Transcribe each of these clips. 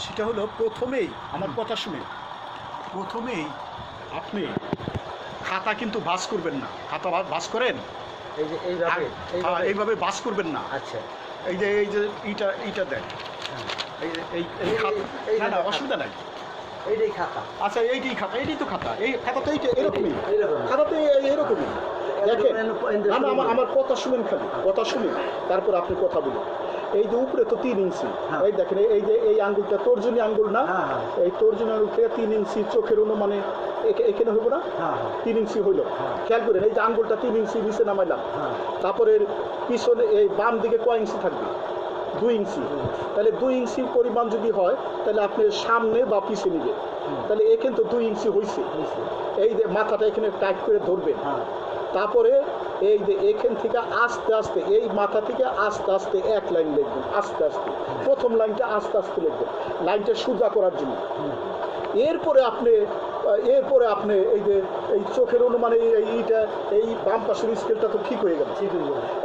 সেটা হলো প্রথমেই আমার কথা শুনে। প্রথমেই আপনি খাতা কিন্তু বাস করবেন না। খাতা বাস করেন? এই যে এইভাবে এইভাবে। হ্যাঁ, বাস করবেন না। আচ্ছা। এই যে এই যে ইটা ইটা দেন। হ্যাঁ। এই এই এই খাতা না খাতা। অসুবিধা নাই। এইটাই খাতা। আচ্ছা এইটাই খাতা এইটাই তো খাতা। এই খাতা তো এইটা এরকমই খাতাতে এই- এরকমই। দেখেন আমার আমার কথা শুনেন খালি। কথা শুনেন তারপর আপনি কথা বলুন। এই যে উপরে তো তিন ইঞ্চি হ্যাঁ। এই দেখেন এই যে এই আঙ্গুলটা তর্জনী আঙ্গুল না। হ্যাঁ, হ্যাঁ। এই তর্জনী আঙ্গুল থেকে তিন ইঞ্চি চোখের অনুমানে এখা- এখানে হইব না? তিন ইঞ্চি হইল। খেয়াল করেন এই যে আঙ্গুলটা তিন ইঞ্চি নিচে নামাইলাম। তারপরে পিছনে এই বাম দিকে কয় ইঞ্চি থাকবে? দুই ইঞ্চি তাহলে দুই ইঞ্চির পরিমাণ যদি হয় তাহলে আপনি সামনে বা পিছিয়ে নিবে। তাহলে এখানে তো দুই ইঞ্চি হয়েছে এই যে মাথাটা এখানে টাইট করে ধরবেন। হ্যাঁ। তারপরে এই যে এখান থেকে আস্তে আস্তে এই মাথা থেকে আস্তে আস্তে এক লাইন লিখবেন আস্তে আস্তে। প্রথম লাইনটা আস্তে আস্তে লিখবেন লাইনটা সোজা করার জন্য। এরপরে আপনি এরপরে আপনি এই যে এই চোখের অনুমানে এই- এইটা এই বাম পাশের স্কেলটা তো ঠিক হয়ে গেল।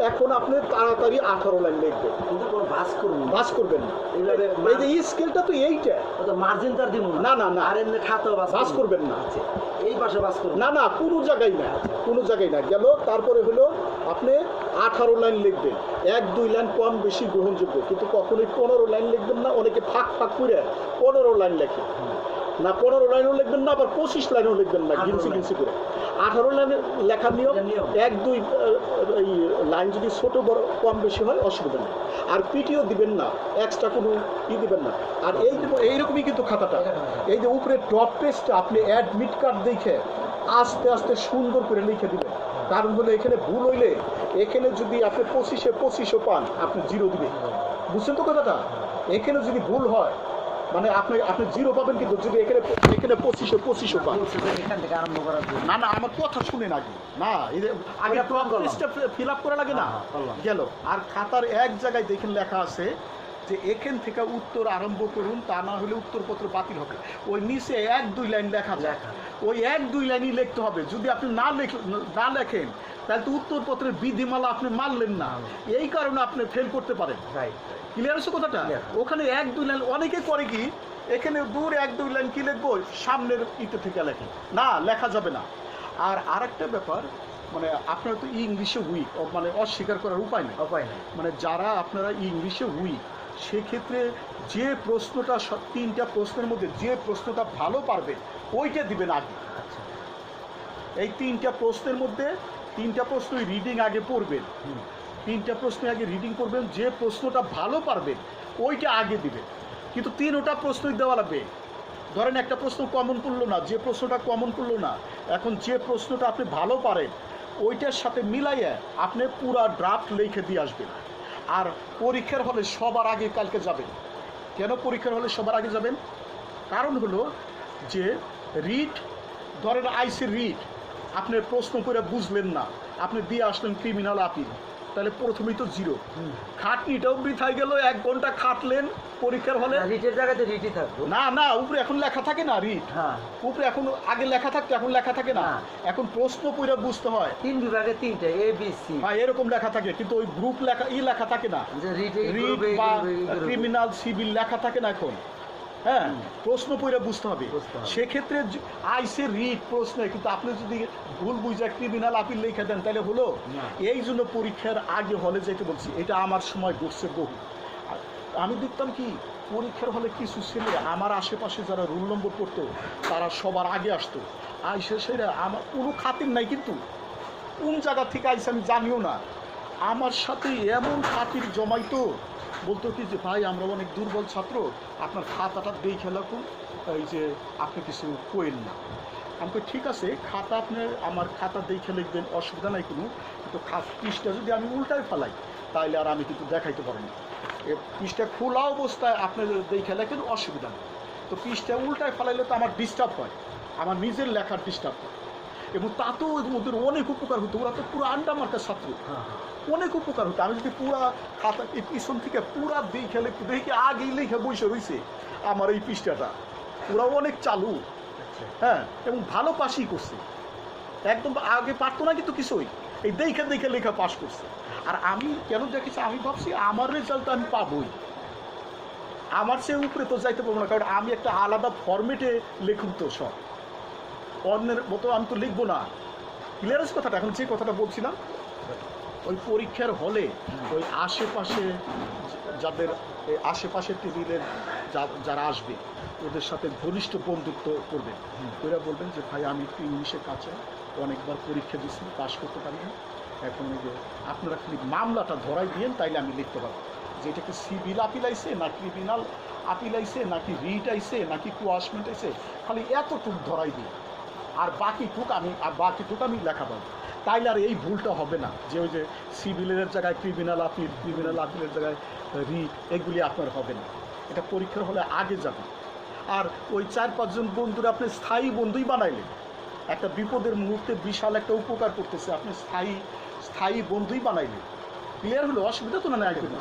এখন আপনি তাড়াতাড়ি আঠারো লাইন লিখবেন। কিন্তু কোনো বাস করুন বাস করবেন না। এই যে স্কেলটা তো এইটা। মার্জিন তার দিব না, না, না। আর এমনি খাতা বাস বাস করবেন না। আচ্ছা। এই পাশে বাস না না, কোনো জায়গায় না কোনো জায়গায় না গেল, তারপরে হলো আপনি আঠারো লাইন লিখবেন। এক, দুই লাইন কম বেশি গ্রহণযোগ্য, কিন্তু কখনোই পনেরো লাইন লিখবেন না, অনেকে ফাঁক ফাঁক করে পনেরো লাইন লেখে। না পনেরো লাইনও লিখবেন না আবার পঁচিশ লাইনও লিখবেন না 18 গিনসি গিনসি করে। আঠারো লাইনের লেখার নিয়ম এক দুই এই লাইন যদি ছোট বড় কম বেশি হয় অসুবিধা নেই। আর পিটিও দিবেন না এক্সট্রা কোনো ই দিবেন না। আর এই এইরকমই কিন্তু খাতাটা। এই যে উপরে টপ পেজটা আপনি অ্যাডমিট কার্ড দেখে আস্তে আস্তে সুন্দর করে লিখে দিবেন। কারণ হলো এখানে ভুল হইলে এখানে যদি আপনি পঁচিশে পঁচিশও পান আপনি জিরো দিবেন। বুঝছেন তো কথাটা? এখানে যদি ভুল হয় মানে আপনি আপনি জিরো পাবেন কিন্তু যদি এখানে এখানে পঁচিশে পঁচিশও পান। এখান থেকে আরম্ভ করার না না আমার কথা শুনেন আগে। না আগে পূরণ ফিল আপ করা লাগে না? হ্যাঁ, করলাম। গেল। আর খাতার এক জায়গায় দেখেন লেখা আছে যে এখান থেকে উত্তর আরম্ভ করুন তা না হলে উত্তরপত্র বাতিল হবে। ওই নিচে এক দুই লাইন লেখা যায় ওই এক দুই লাইনই লিখতে হবে। যদি আপনি না লেখ না লেখেন তাহলে তো উত্তরপত্রের বিধিমালা আপনি মানলেন না। এই কারণে আপনি ফেল করতে পারেন। রাইট ক্লিয়ার আছে কথাটা? ওখানে এক দুই লাইন অনেকে করে কি এখানে দূর এক দুই লাইন কি লিখব? সামনের ইতে থেকে লেখে। না লেখা যাবে না। আর আরেকটা ব্যাপার মানে আপনারা তো ইংলিশে উইক মানে অস্বীকার করার উপায় নেই। উপায় নেই। মানে যারা আপনারা ইংলিশে উইক সেক্ষেত্রে যে প্রশ্নটা সব- তিনটা প্রশ্নের মধ্যে যে প্রশ্নটা ভালো পারবে ওইটা দিবেন আগে। আচ্ছা। এই তিনটা প্রশ্নের মধ্যে তিনটা প্রশ্নই রিডিং আগে পড়বেন। তিনটা প্রশ্ন আগে রিডিং করবেন, যে প্রশ্নটা ভালো পারবেন ওইটা আগে দিবেন কিন্তু তিন ওটা প্রশ্নই দেওয়া লাগবে। ধরেন একটা প্রশ্ন কমন করল না, যে প্রশ্নটা কমন করল না, এখন যে প্রশ্নটা আপনি ভালো পারেন, ওইটার সাথে মিলাইয়ে আপনি পুরা ড্রাফট লিখে দিয়ে আসবেন। আর পরীক্ষার হলে সবার আগে কালকে যাবেন। কেন পরীক্ষার হলে সবার আগে যাবেন? কারণ হলো যে রিট ধরেন আইসি রিট আপনি প্রশ্ন করে বুঝলেন না, আপনি দিয়ে আসলেন ক্রিমিনাল আপিল তাহলে প্রথমেই তো জিরো। খাটনিটাও বৃথায় গেল এক ঘণ্টা খাটলেন পরীক্ষার হলে রিটের জায়গাতে রিটই থাকব। না না উপরে এখন লেখা থাকে না রিট। হ্যাঁ। উপরে এখন আগে লেখা থাকতো এখন লেখা থাকে না। হ্যাঁ। এখন প্রশ্ন পড়ে বুঝতে হয়। তিন বিভাগে তিনটা এ বি সি বা এরকম লেখা থাকে কিন্তু ওই গ্রুপ লেখা ই লেখা থাকে না। রিট বা ক্রিমিনাল সিভিল লেখা থাকে না এখন। হ্যাঁ। প্রশ্ন পড়ে বুঝতে হবে। সেক্ষেত্রে আইসে রিট প্রশ্নে কিন্তু আপনি যদি ভুল বুঝে ক্রিমিনাল আপিল লিখে দেন তাহলে হলো এই জন্য পরীক্ষার আগে হলে যেতে বলছি এটা আমার সময় ঘটছে বহু। আমি দেখতাম কি পরীক্ষার হলে কিছু ছেলে আমার আশেপাশে যারা রোল নম্বর পড়তো তারা সবার আগে আসতো। আইসে সেরা আমার কোনো খাতির নাই কিন্তু। কোন জায়গা থেকে আইসে আমি জানিও না। আমার সাথে এমন খাতির জমাইতো। বলতো কি যে ভাই আমরা অনেক দুর্বল ছাত্র। আপনার খাতাটা দেখে রাখুন। এই যে আপনি কিছু কোয়েন না। আমি কই, ঠিক আছে খাতা আপনি আমার খাতা দেখে লিখবেন অসুবিধা নাই কোনো। কিন্তু খা- পৃষ্ঠা যদি আমি উল্টায় ফেলাই তাহলে আর আমি কিন্তু দেখাইতে পারি না। এ পৃষ্ঠা খোলা অবস্থায় আপনি যদি দেখে লেখেন অসুবিধা নেই। তো পৃষ্ঠা উল্টায় ফেলাইলে তো আমার ডিস্টার্ব হয়। আমার নিজের লেখার ডিস্টার্ব হয়। এবং তাতেও ওদের অনেক উপকার হতো। ওরা তো পুরো আন্ডা মার্কার ছাত্র। হ্যাঁ, অনেক উপকার হতো। আমি যদি পুরা খাতা এই পিছন থেকে পুরা দেখে লিখতে দেখি আগেই লিখে বসে রয়েছে আমার এই পৃষ্ঠাটা। ওরা অনেক চালু। আচ্ছা। হ্যাঁ এবং ভালো পাসই করছে। একদম আগে পারতো না কিন্তু কিছুই। এই দেখে দেখে লেখা পাশ করছে। আর আমি কেন দেখেছি? আমি ভাবছি আমার রেজাল্ট আমি পাবোই। আমার চেয়ে উপরে তো যাইতে পারব না। কারণ আমি একটা আলাদা ফরম্যাটে লিখুন তো সব। অন্যের মতো আমি তো লিখব না। ক্লিয়ার আছে কথাটা? এখন যে কথাটা বলছিলাম, ওই পরীক্ষার হলে ওই আশেপাশে যাদের, এই আশেপাশের টেবিলের যারা আসবে, ওদের সাথে ঘনিষ্ঠ বন্ধুত্ব করবেন ওরা বলবেন যে, ভাই, আমি একটু ইংলিশের কাছে অনেকবার পরীক্ষা দিচ্ছি পাশ করতে পারি না এখন যে আপনারা খালি মামলাটা ধরাই দিয়েন, তাইলে আমি লিখতে পারব। যে এটাকে সিভিল আপিল আইছে না ক্রিমিনাল আপিল আইছে নাকি রিট আইছে নাকি কোয়াশমেন্ট আইছে, খালি এতটুক ধরাই দিই আর বাকি বাকিটুক আমি আর বাকি বাকিটুক আমি লেখা পাবো তাইলে আর এই ভুলটা হবে না। যে ওই যে সিভিলের জায়গায় ক্রিমিনাল আপিল ক্রিমিনাল আপিলের জায়গায় রিট এগুলি আপনার হবে না। এটা পরীক্ষার হলে আগে যাবে। আর ওই চার পাঁচজন বন্ধুরা আপনি স্থায়ী বন্ধুই বানাইলেন। একটা বিপদের মুহূর্তে বিশাল একটা উপকার করতেছে। আপনি স্থায়ী স্থায়ী বন্ধুই বানাইলেন। ক্লিয়ার হলো? অসুবিধা তো না কোনো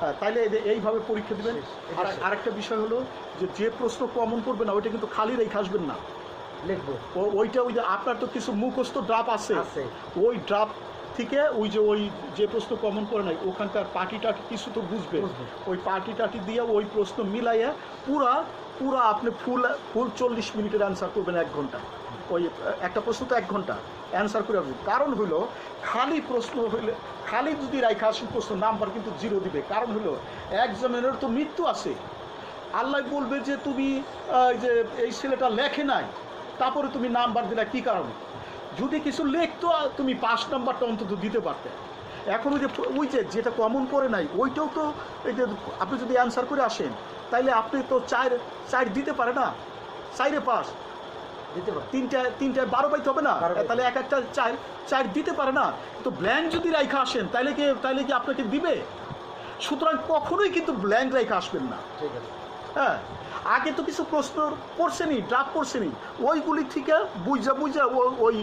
হ্যাঁ তাইলে এইভাবে পরীক্ষা দেবেন। আর আরেকটা বিষয় হলো যে যে প্রশ্ন কমন করবে না ওইটা কিন্তু খালি রেখে আসবেন না। লিখব। ওইটা ওই যে আপনার তো কিছু মুখস্থ ড্রাপ আছে। ওই ড্রাপ থেকে ওই যে ওই যে প্রশ্ন কমন করে নাই ওখানকার পার্টিটা কিছু তো বুঝবে। ওই পার্টি টাটি দিয়ে ওই প্রশ্ন মিলাইয়া পুরা পুরা আপনি ফুল ফুল চল্লিশ মিনিটের অ্যান্সার করবেন এক ঘণ্টা। ওই একটা প্রশ্ন তো এক ঘণ্টা অ্যান্সার করে আসবেন কারণ হলো খালি প্রশ্ন হইলে খালি যদি রাইখা আসেন প্রশ্ন নাম্বার কিন্তু জিরো দিবে। কারণ হলো একজনের তো মৃত্যু আছে। আল্লাহ বলবে যে তুমি এই যে এই ছেলেটা লেখে নাই। তারপরে তুমি নাম্বার দিলে কি কারণে? যদি কিছু লিখতো তুমি পাঁচ নাম্বারটা অন্তত দিতে পারতে। এখন ওই যে ওই যে যেটা কমন করে নাই ওইটাও তো এই যে আপনি যদি অ্যান্সার করে আসেন তাইলে আপনি তো চার চার দিতে পারে না। চাইরে পাস দিতে পারো। তিনটা তিনটায় বারো পাইতে হবে না? তাহলে এক একটা চার চার দিতে পারে না। তো ব্ল্যাঙ্ক যদি রাইখা আসেন তাহলে কি তাহলে কি আপনাকে দিবে? সুতরাং কখনোই কিন্তু ব্ল্যাঙ্ক রাইখা আসবেন না। ঠিক আছে। হ্যাঁ। আগে তো কিছু প্রশ্ন পড়ছেনি ড্রাফট পড়ছেনি ওইগুলি থেকে বুঝা বুঝা ওই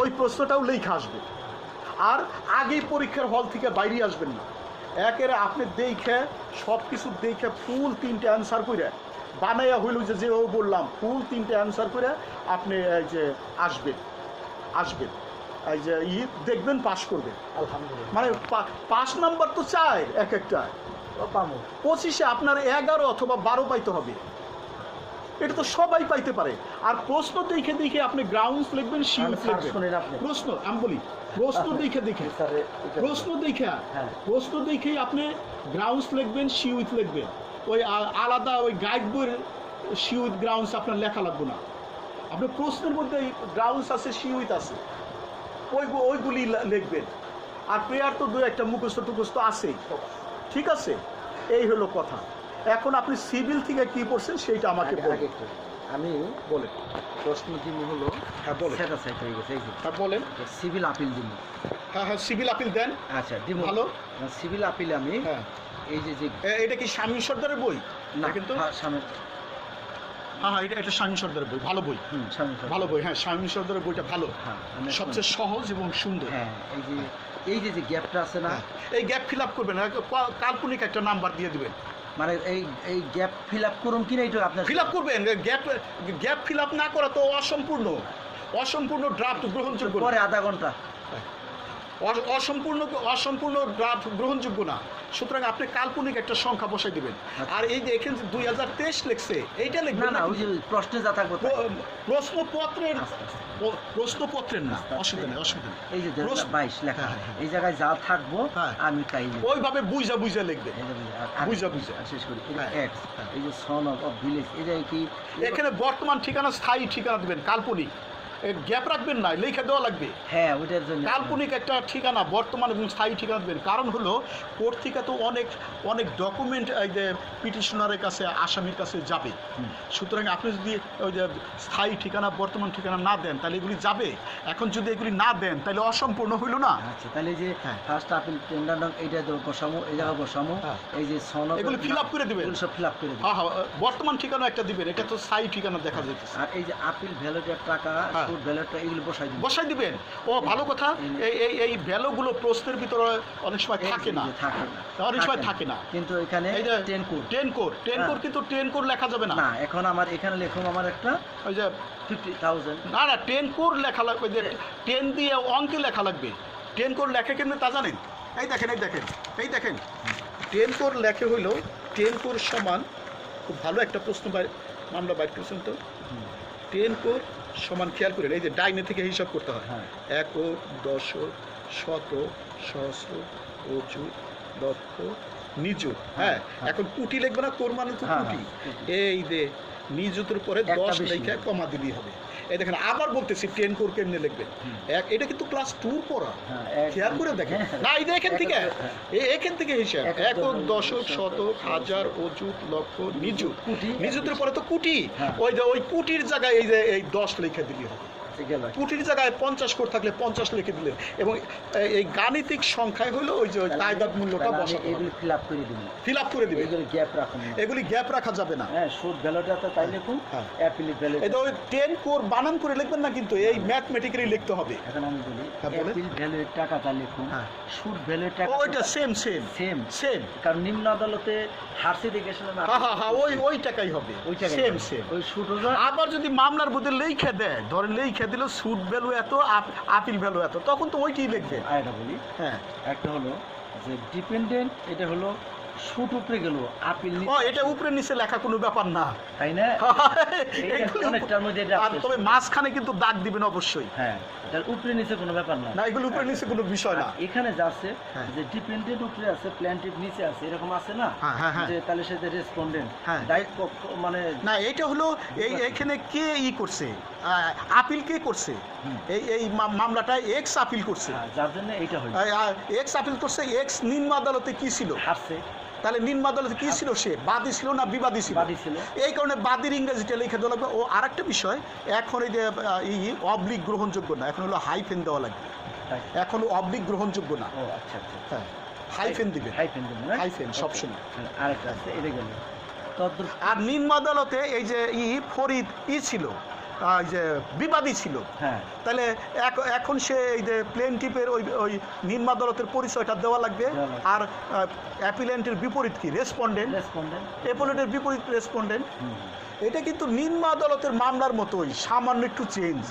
ওই প্রশ্নটাও লেখা আসবে। আর আগেই পরীক্ষার হল থেকে বাইরে আসবেন না। একের আপনি দেখে সব কিছু দেখে ফুল তিনটে অ্যান্সার করে বানাইয়া হইল যে যে ও বললাম ফুল তিনটে অ্যান্সার করে আপনি এই যে আসবেন আসবেন। এই যে ই দেখবেন পাস করবেন। আলহামদুলিল্লাহ। মানে পাস নাম্বার তো চায় এক একটা। পঁচিশে আপনার এগারো অথবা বারো পাইতে হবে। এটা তো সবাই পাইতে পারে। আর প্রশ্ন দেখে দেখে আপনি গ্রাউন্ডস লিখবেন স্যার লিখবেন। প্রশ্ন আমি বলি প্রশ্ন দেখে দেখে। প্রশ্ন দেখে হ্যাঁ। প্রশ্ন দেখে আপনি গ্রাউন্ডস লিখবেন শিউইথ লিখবেন। ওই আলাদা ওই গাইড বইয়ের শিউইথ গ্রাউন্ডস আপনার লেখা লাগবে না। আপনার প্রশ্নের মধ্যে গ্রাউন্ডস আছে শিউইথ আছে। ওই ওইগুলি লিখবেন। আর প্রেয়ার তো দু একটা মুখস্থ টুকস্থ আছেই। ঠিক আছে? এই হলো কথা। এখন আপনি সিভিল থেকে কি পড়ছেন সেইটা আমাকে বলেন। একটু। আমি বলে প্রশ্ন দিব হলো হ্যাঁ বলেন। সেটা সাইড হয়ে গেছে হ্যাঁ বলেন। সিভিল আপিল দিন হ্যাঁ হ্যাঁ সিভিল আপিল দেন। আচ্ছা দিব। ভালো। সিভিল আপিল আমি হ্যাঁ। এই যে যে এটা কি স্বামী সর্দারের বই? না কিন্তু? হ্যাঁ, হ্যাঁ হ্যাঁ এটা এটা স্বামী সর্দারের বই ভালো বই। হুম। ভালো বই হ্যাঁ স্বামী সর্দারের বইটা ভালো। হ্যাঁ সবচেয়ে সহজ এবং সুন্দর। হ্যাঁ এই যে এই যে যে গ্যাপটা আছে না হ্যাঁ। এই গ্যাপ ফিল আপ করবেন কাল্পনিক একটা নাম্বার দিয়ে দিবেন। মানে এই এই গ্যাপ ফিল আপ করুন কিনা এটা আপনার ফিল আপ করবেন? গ্যাপ গ্যাপ ফিল আপ না করা তো অসম্পূর্ণ। অসম্পূর্ণ ড্রাফট গ্রহণযোগ্য। পরে আধা ঘণ্টা। অ- অসম্পূর্ণ অসম্পূর্ণ ড্রাফট গ্রহণযোগ্য না সুতরাং আপনি কাল্পনিক একটা সংখ্যা বসাই দিবেন আর এই যে এখানে দুই হাজার তেইশ লিখছে এইটা লিখবেন না প্রশ্নে যা থাকব। প্রশ্নপত্রের। প্রশ্নপত্রের না। অসুবিধা নেই অসুবিধা নেই এই যে বাইশ লেখা হ্যাঁ, হ্যাঁ। এই জায়গায় যা থাকব হ্যাঁ। আমি তাই ওইভাবে বুঝা বুঝা লিখবে বুঝে- বুঝা। শেষ করি। এই যে সন অফ ভিলেজ এই জায়গায় কি এখানে বর্তমান ঠিকানা স্থায়ী ঠিকানা দেবেন কাল্পনিক গ্যাপ রাখবেন না লেখা দেওয়া লাগবে। হ্যাঁ ওইটার জন্য। কাল্পনিক একটা ঠিকানা বর্তমান এবং স্থায়ী ঠিকানা দেবেন। কারণ হলো থেকে তো অনেক অনেক ডকুমেন্ট এই যে পিটিশনারের কাছে আসামির কাছে যাবে। সুতরাং আপনি যদি ওই যে স্থায়ী ঠিকানা বর্তমান ঠিকানা না দেন তাহলে এগুলি যাবে। এখন যদি এগুলি না দেন তাহলে অসম্পূর্ণ হইল না। আচ্ছা তাহলে এই যে হ্যাঁ। ফার্স্ট আপিল টেন্ডার এইটা বসামো এই জায়গা বসামো হ্যাঁ। এই যে সন অফ এগুলো fill up করে দিবেন। সব ফিল আপ করে দিবেন। হ্যাঁ হ্যাঁ বর্তমান ঠিকানা একটা দিবেন এটা তো স্থায়ী ঠিকানা দেখা যেতেছে আর এই যে আপিল ভ্যালুটার টাকা সুদ ভ্যালুটা এগুলো বসাই দিবেন। বসাই দিবেন? ও ভালো কথা। এই এই এই ভ্যালুগুলো প্রশ্নের ভিতরে অনেক সময় থাকে না। থাকে না। অনেক সময় থাকে না। কিন্তু এখানে ten code ten core ten core হ্যাঁ। কিন্তু টেন কোর লেখা যাবে না। না এখন আমার এখানে লেখুন আমার একটা ওই যে ফিফটি থাউজেন্ড না না টেন কোর লেখা লাগবে যে টেন দিয়ে অঙ্কে লেখা লাগবে। টেন কোর লেখে কিন্তু তা জানেন? এই দেখেন এই দেখেন এই দেখেন। টেন কোর লেখে হইল টেন কোর সমান খুব ভালো একটা প্রশ্ন মামলা বাইর করেছেন তো। টেন কোর সমান খেয়াল করে এই যে ডাইনে থেকে হিসাব করতে হয়। হ্যাঁ। এক দশ শত সহস্র অচু লক্ষ নিচু। হ্যাঁ হ্যাঁ। এখন কুটি লিখবে না কোর মানে তো কোটি। হ্যাঁ, এই যে নিযুতের পরে দশ লেখায় লেখা কমা দিলেই হবে। এই দেখেন আবার বলতেছি টেন কোর কেমনে লিখবেন এক এটা কিন্তু ক্লাস টুর পড়া। হ্যাঁ, খেয়াল করে দেখেন। হ্যাঁ, না এই যে এখান থেকে। এখান থেকে হিসাব এক- একক দশক শতক, হাজার অযুত লক্ষ নিযুত। নিযুতের পরে তো কুটি। হ্যাঁ। ওই যে ওই কুটির জায়গায় এই যে এই দশ লেখা দিলেই হবে। কুটির জায়গায় পঞ্চাশ কোট থাকলে পঞ্চাশ লিখে দিলে। এবং এই- গাণিতিক সংখ্যায় হলো ওই যে ওই তাইদাদ মূল্যটা বসাতে এগুলি ফিল আপ করে দিবেন ফিল আপ করে দিবে। এগুলি গ্যাপ রাখুন। এগুলি গ্যাপ রাখা যাবে না। হ্যাঁ সুদ ভ্যালুটা তো তাই লিখুন। অ্যাপিলি ভ্যালু তো ওই টেন কোর বানান করে লিখবেন না কিন্তু এই ম্যাথমেটিক্যালি লিখতে হবে। এখন আমি বলি। অ্যাপিল ভ্যালুয়ের টাকাটা লিখুন হ্যাঁ। সুদ ভ্যালুয়ের ও, টাকা ওইটা সেম সেম সেম সেম কারণ নিম্ন আদালতে হারসি দেখে শুনে না হ্যাঁ হ্যাঁ হ্যাঁ ওই ওই টাকাই হবে। ওই টাকা সেম সেম ওই সুদ আবার যদি মামলার মধ্যে লেখে দেয় ধরেন লেখে দিল স্যুট ভ্যালু এত আপ- আপিল ভ্যালু এত তখন তো ওইটাই লিখবে আয়টা বলি হ্যাঁ। একটা হলো যে ডিপেন্ডেন্ট এটা হলো সুদ উপরে গেল আপিল ও এটা উপরে নিচে লেখা কোনো ব্যাপার না। তাই না? অনেকটার মধ্যে আর তবে মাঝখানে কিন্তু দাগ দিবেন অবশ্যই। হ্যাঁ তার উপরে নিচে কোনো ব্যাপার না। না এগুলো উপরে নিচে কোনো বিষয় না। এখানে যা আছে হ্যাঁ। যে ডিপেন্ডেন্ট উপরে আছে প্ল্যান্টেড নিচে আছে এরকম আছে না? হ্যাঁ, হ্যাঁ। যে তাহলে সেটা রেসপন্ডেন্ট। দায়িত্ব মানে না এটা হলো এই এখানে কে ই করছে? আপিল কে করছে? এই এই মামলাটা এক্স আপিল করছে। যার জন্য এইটা হয় এক্স আপিল করছে এক্স নিম্ন আদালতে কি ছিল? হারছে। তাহলে নিম্ন আদালতে কি ছিল সে? বাদী ছিল না বিবাদী ছিল? এই কারণে বাদীর ইংরেজিটা লিখে দেওয়া লাগবে। ও আরেকটা বিষয় এখন এই যে ই অবলিক গ্রহণযোগ্য না এখন হলো হাইফেন দেওয়া লাগবে। এখন অবলিক গ্রহণযোগ্য না। ও আচ্ছা আচ্ছা হ্যাঁ হাইফেন দিবে। হাইফেন দেবো হাইফেন সবসময় হ্যাঁ, আরেকটা আছে এটা আর নিম্ন আদালতে এই যে ই ফরিদ ই ছিল যে বিবাদী ছিল। হ্যাঁ। তাহলে এখন সে এই যে প্লেনটিপের ওই ওই নিম্ন আদালতের পরিচয়টা দেওয়া লাগবে। আর অ্যাপিলেন্টের বিপরীত কি? রেসপন্ডেন্ট রেসপন্ডেন্ট অ্যাপোলেন্টের বিপরীত রেসপন্ডেন্ট এটা কিন্তু নিম্ন আদালতের মামলার মতোই সামান্য একটু চেঞ্জ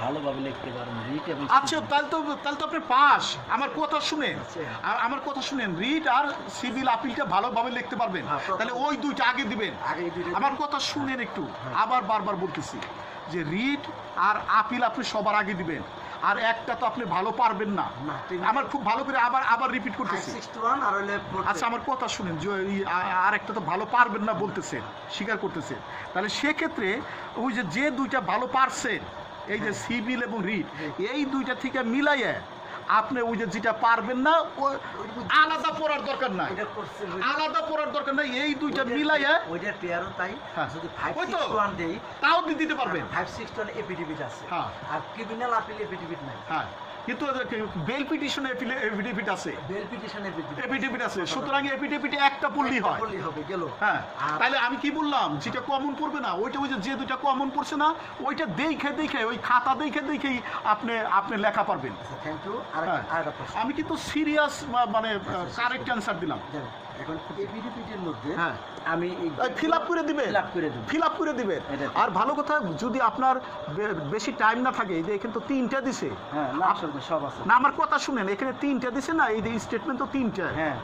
ভালোভাবে লিখতে পারেন রিট এবং আচ্ছা তাহলে তো তাহলে তো আপনি পাস। আমার কথা শুনেন। আচ্ছা। আর আমার কথা শুনেন রিট আর সিভিল আপিলটা ভালোভাবে লিখতে পারবেন। হ্যাঁ, তাহলে ওই দুইটা আগে দিবেন। আমার কথা শুনেন একটু। আবার বারবার বলতেছি যে রিট আর আপিল আপনি সবার আগে দিবেন। আর একটা তো আপনি ভালো পারবেন না। আমার খুব ভালো করে আবার আবার রিপিট করতেছি। 61 আর হইলে আচ্ছা আমার কথা শুনেন আর একটা তো ভালো পারবেন না বলতেছে স্বীকার করতেছে। তাহলে সেক্ষেত্রে ওই যে যে দুইটা ভালো পারছে এই যে সিভিল এবং রিট এই দুইটা থেকে মিলাইয়ে আপনি ওই যে যেটা পারবেন না আলাদা পড়ার দরকার নাই আলাদা পড়ার দরকার নাই এই দুইটা মিলাইয়া ওইটা পেয়ারও তাই হ্যাঁ। যদি ফাইভ তো। 561 দেই তাও দিতে পারবেন ফাইভ সিক্সটি এফিডেভিট আছে হ্যাঁ। আর ক্রিমিনাল আপিল এফিডেভিট নাই হ্যাঁ কিন্তু বেল পিটিশন এফিডেভিট আছে। বেল পিটিশন এফিডেভিট আছে। সুতরাং এফিডেভিট একটা হয়। হবে গেল। হ্যাঁ তাহলে আমি কি বললাম? যেটা কমন পড়বে না ওইটা ওই যে দুটা দুইটা কমন পড়ছে না ওইটা দেখে দেখে ওই খাতা দেখে দেখেই আপনি আপনি লেখা পারবেন। Thank you. আরেকটা প্রশ্ন। আমি কিন্তু সিরিয়াস মানে কারেক্ট অ্যান্সার দিলাম। মধ্যে হ্যাঁ আমি ফিল আপ করে দিবেন। ফিল আপ করে দেব। ফিল আপ করে দিবেন। আর ভালো কথা যদি আপনার বেশি টাইম না থাকে এই যে এখানে তো তিনটা দিছে। হ্যাঁ সব আছে। না আমার কথা শুনেন এখানে তিনটা দিছে না এই যে স্টেটমেন্ট তো তিনটা। হ্যাঁ।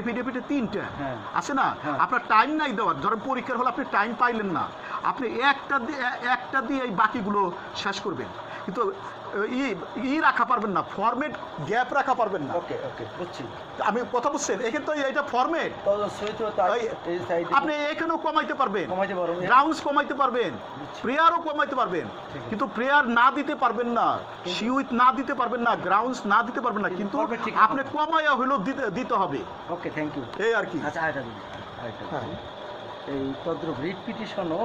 এফিডেভিটে তিনটা। হ্যাঁ। আছে না? হ্যাঁ। আপনার টাইম নাই দেওয়ার। ধরেন পরীক্ষার হলে আপনি টাইম পাইলেন না। আপনি একটা দিয়ে একটা দিয়ে এই বাকিগুলো শেষ করবেন। কিন্তু ই ই রাখা পারবেন না ফরম্যাট গ্যাপ রাখা পারবেন না। ওকে ওকে বুঝছি। আমি কথা বুঝছেন? এখানে তো এটা ফরম্যাট আপনি এখানেও কমাইতে পারবেন। কমাইতে পারো গ্রাউন্ডস কমাইতে পারবেন। প্রেয়ারও কমাইতে পারবেন। কিন্তু প্রেয়ার না দিতে পারবেন না। শিউইথ না দিতে পারবেন না গ্রাউন্ডস না দিতে পারবেন না। কিন্তু আপনি কমাইয়া হলেও দিতে দিতে হবে। ওকে থ্যাংক ইউ এই আর কি। আচ্ছা হ্যাঁ। এই তদ্রুপ রিট পিটিশনও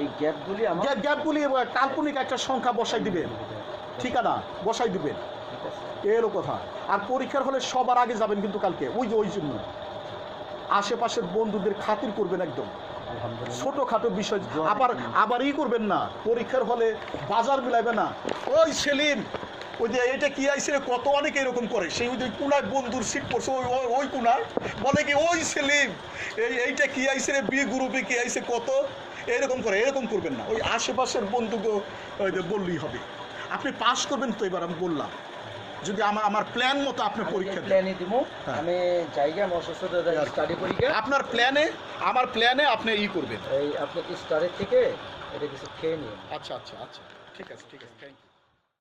এই। গ্যাপগুলি গ্যাপ গ্যাপগুলি কাল্পনিক একটা সংখ্যা বসাই দিবেন। ঠিকানা বসাই দিবেন। এরও কথা। আর পরীক্ষার হলে সবার আগে যাবেন কিন্তু কালকে ওই যে ওই জন্য। আশেপাশের বন্ধুদের খাতির করবেন একদম। ছোটখাটো বিষয় আবার আবার ই করবেন না পরীক্ষার হলে বাজার মিলাইবে না। ওই সেলিম ওই যে এটা কি আইসে রে, কত অনেকে এরকম করে। সেই ওই কোনায় বন্ধুর সিট পড়ছে ওই ওই- কোনায়। বলে কি ওই সেলিম এই এইটা কি আইসে রে বি গ্রুপে কি আইসে কত? এরকম করে এরকম করবেন না। ওই আশেপাশের বন্ধুকে ওই যে বললেই হবে। আপনি পাস করবেন তো এবার আমি বললাম। যদি আমার আমার প্ল্যান মতো আপনি পরীক্ষা দেন। প্ল্যানই দিব। আমি জায়গা অসুস্থতা স্টাডি করি গে। আপনার প্ল্যানে আমার প্ল্যানে আপনি ই করবেন। এই আপনি কি স্টারের থেকে এটা কিছু খেয়ে নিন। আচ্ছা আচ্ছা আচ্ছা। ঠিক আছে ঠিক আছে। Thank you